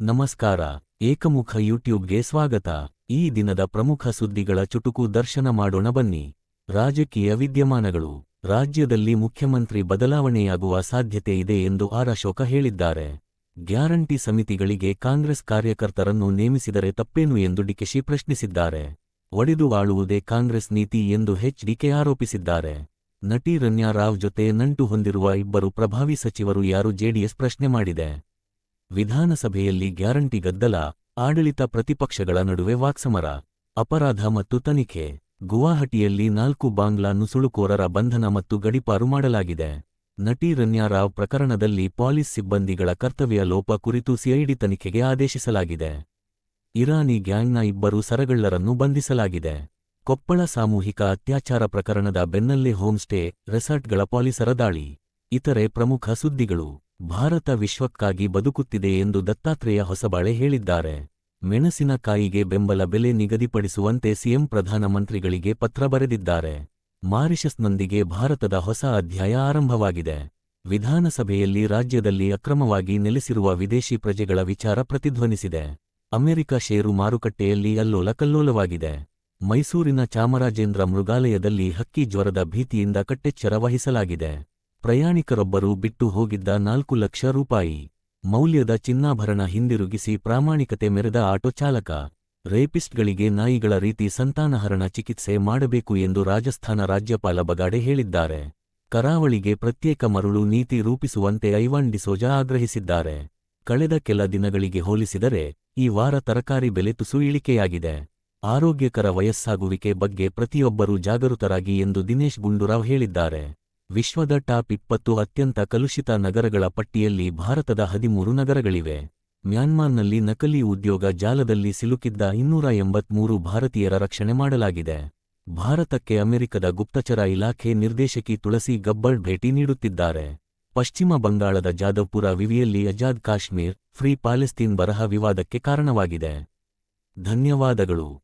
ನಮಸ್ಕಾರ, ಏಕಮುಖ ಯೂಟ್ಯೂಬ್ಗೆ ಸ್ವಾಗತ. ಈ ದಿನದ ಪ್ರಮುಖ ಸುದ್ದಿಗಳ ಚುಟುಕು ದರ್ಶನ ಮಾಡೋಣ ಬನ್ನಿ. ರಾಜಕೀಯ ವಿದ್ಯಮಾನಗಳು. ರಾಜ್ಯದಲ್ಲಿ ಮುಖ್ಯಮಂತ್ರಿ ಬದಲಾವಣೆಯಾಗುವ ಸಾಧ್ಯತೆ ಇದೆ ಎಂದು ಆರ್ ಅಶೋಕ ಹೇಳಿದ್ದಾರೆ. ಗ್ಯಾರಂಟಿ ಸಮಿತಿಗಳಿಗೆ ಕಾಂಗ್ರೆಸ್ ಕಾರ್ಯಕರ್ತರನ್ನು ನೇಮಿಸಿದರೆ ತಪ್ಪೇನು ಎಂದು ಡಿಕೆಶಿ ಪ್ರಶ್ನಿಸಿದ್ದಾರೆ. ಒಡೆದು ಆಳುವುದೇ ಕಾಂಗ್ರೆಸ್ ನೀತಿ ಎಂದು ಎಚ್ಡಿಕೆ ಆರೋಪಿಸಿದ್ದಾರೆ. ನಟಿ ರನ್ಯಾ ರಾವ್ ಜೊತೆ ನಂಟು ಹೊಂದಿರುವ ಇಬ್ಬರು ಪ್ರಭಾವಿ ಸಚಿವರು ಯಾರು ಜೆಡಿಎಸ್ ಪ್ರಶ್ನೆ ಮಾಡಿದೆ. ವಿಧಾನಸಭೆಯಲ್ಲಿ ಗ್ಯಾರಂಟಿ ಗದ್ದಲ, ಆಡಳಿತ ಪ್ರತಿಪಕ್ಷಗಳ ನಡುವೆ ವಾಕ್ಸಮರ, ಅಪರಾಧ ಮತ್ತು ತನಿಖೆ. ಗುವಾಹಟಿಯಲ್ಲಿ ನಾಲ್ಕು ಬಾಂಗ್ಲಾ ನುಸುಳುಕೋರರ ಬಂಧನ ಮತ್ತು ಗಡಿಪಾರು ಮಾಡಲಾಗಿದೆ. ನಟಿ ರನ್ಯಾರಾವ್ ಪ್ರಕರಣದಲ್ಲಿ ಪಾಲಿಸ್ ಸಿಬ್ಬಂದಿಗಳ ಕರ್ತವ್ಯ ಲೋಪ ಕುರಿತು ಸಿಐಡಿ ತನಿಖೆಗೆ ಆದೇಶಿಸಲಾಗಿದೆ. ಇರಾನಿ ಗ್ಯಾಂಗ್ನ ಇಬ್ಬರು ಸರಗಳ್ಳರನ್ನು ಬಂಧಿಸಲಾಗಿದೆ. ಕೊಪ್ಪಳ ಸಾಮೂಹಿಕ ಅತ್ಯಾಚಾರ ಪ್ರಕರಣದ ಬೆನ್ನಲ್ಲೇ ಹೋಮ್ಸ್ಟೇ, ರೆಸಾರ್ಟ್ಗಳ ಪಾಲಿಸರ ದಾಳಿ. ಇತರೆ ಪ್ರಮುಖ ಸುದ್ದಿಗಳು. ಭಾರತ ವಿಶ್ವಕ್ಕಾಗಿ ಬದುಕುತ್ತಿದೆ ಎಂದು ದತ್ತಾತ್ರೇಯ ಹೊಸಬಾಳೆ ಹೇಳಿದ್ದಾರೆ. ಮೆಣಸಿನಕಾಯಿಗೆ ಬೆಂಬಲ ಬೆಲೆ ನಿಗದಿಪಡಿಸುವಂತೆ ಸಿಎಂ ಪ್ರಧಾನಮಂತ್ರಿಗಳಿಗೆ ಪತ್ರ ಬರೆದಿದ್ದಾರೆ. ಮಾರಿಷಸ್ನೊಂದಿಗೆ ಭಾರತದ ಹೊಸ ಅಧ್ಯಾಯ ಆರಂಭವಾಗಿದೆ. ವಿಧಾನಸಭೆಯಲ್ಲಿ ರಾಜ್ಯದಲ್ಲಿ ಅಕ್ರಮವಾಗಿ ನೆಲೆಸಿರುವ ವಿದೇಶಿ ಪ್ರಜೆಗಳ ವಿಚಾರ ಪ್ರತಿಧ್ವನಿಸಿದೆ. ಅಮೆರಿಕ ಷೇರು ಮಾರುಕಟ್ಟೆಯಲ್ಲಿ ಅಲ್ಲೋಲ ಕಲ್ಲೋಲವಾಗಿದೆ. ಮೈಸೂರಿನ ಚಾಮರಾಜೇಂದ್ರ ಮೃಗಾಲಯದಲ್ಲಿ ಹಕ್ಕಿ ಜ್ವರದ ಭೀತಿಯಿಂದ ಕಟ್ಟೆಚ್ಚರ ವಹಿಸಲಾಗಿದೆ. ಪ್ರಯಾಣಿಕರೊಬ್ಬರು ಬಿಟ್ಟು ಹೋಗಿದ್ದ ನಾಲ್ಕು ಲಕ್ಷ ರೂಪಾಯಿ. ಮೌಲ್ಯದ ಚಿನ್ನಾಭರಣ ಹಿಂದಿರುಗಿಸಿ ಪ್ರಾಮಾಣಿಕತೆ ಮೆರೆದ ಆಟೋ ಚಾಲಕ. ರೇಪಿಸ್ಟ್ಗಳಿಗೆ ನಾಯಿಗಳ ರೀತಿ ಸಂತಾನಹರಣ ಚಿಕಿತ್ಸೆ ಮಾಡಬೇಕು ಎಂದು ರಾಜಸ್ಥಾನ ರಾಜ್ಯಪಾಲ ಬಗಾಡೆ ಹೇಳಿದ್ದಾರೆ. ಕರಾವಳಿಗೆ ಪ್ರತ್ಯೇಕ ಮರುಳು ನೀತಿ ರೂಪಿಸುವಂತೆ ಐವಾನ್ ಡಿಸೋಜಾ ಆಗ್ರಹಿಸಿದ್ದಾರೆ. ಕಳೆದ ಕೆಲ ದಿನಗಳಿಗೆ ಹೋಲಿಸಿದರೆ, ಈ ವಾರ ತರಕಾರಿ ಬೆಲೆ ತುಸು ಇಳಿಕೆಯಾಗಿದೆ. ಆರೋಗ್ಯಕರ ವಯಸ್ಸಾಗುವಿಕೆ ಬಗ್ಗೆ ಪ್ರತಿಯೊಬ್ಬರೂ ಜಾಗೃತರಾಗಿ ಎಂದು ದಿನೇಶ್ ಗುಂಡೂರಾವ್ ಹೇಳಿದ್ದಾರೆ. ವಿಶ್ವದ ಟಾಪ್ ಇಪ್ಪತ್ತು ಅತ್ಯಂತ ಕಲುಷಿತ ನಗರಗಳ ಪಟ್ಟಿಯಲ್ಲಿ ಭಾರತದ ಹದಿಮೂರು ನಗರಗಳಿವೆ. ಮ್ಯಾನ್ಮಾರ್ನಲ್ಲಿ ನಕಲಿ ಉದ್ಯೋಗ ಜಾಲದಲ್ಲಿ ಸಿಲುಕಿದ್ದ ಇನ್ನೂರ ಎಂಬತ್ಮೂರು ಭಾರತೀಯರ ರಕ್ಷಣೆ ಮಾಡಲಾಗಿದೆ. ಭಾರತಕ್ಕೆ ಅಮೆರಿಕದ ಗುಪ್ತಚರ ಇಲಾಖೆ ನಿರ್ದೇಶಕಿ ತುಳಸಿ ಗಬ್ಬರ್ಡ್ ಭೇಟಿ ನೀಡುತ್ತಿದ್ದಾರೆ. ಪಶ್ಚಿಮ ಬಂಗಾಳದ ಜಾದವ್ಪುರ ವಿವಿಯಲ್ಲಿ ಅಜಾದ್ ಕಾಶ್ಮೀರ್, ಫ್ರೀ ಪ್ಯಾಲೆಸ್ತೀನ್ ಬರಹ ವಿವಾದಕ್ಕೆ ಕಾರಣವಾಗಿದೆ. ಧನ್ಯವಾದಗಳು.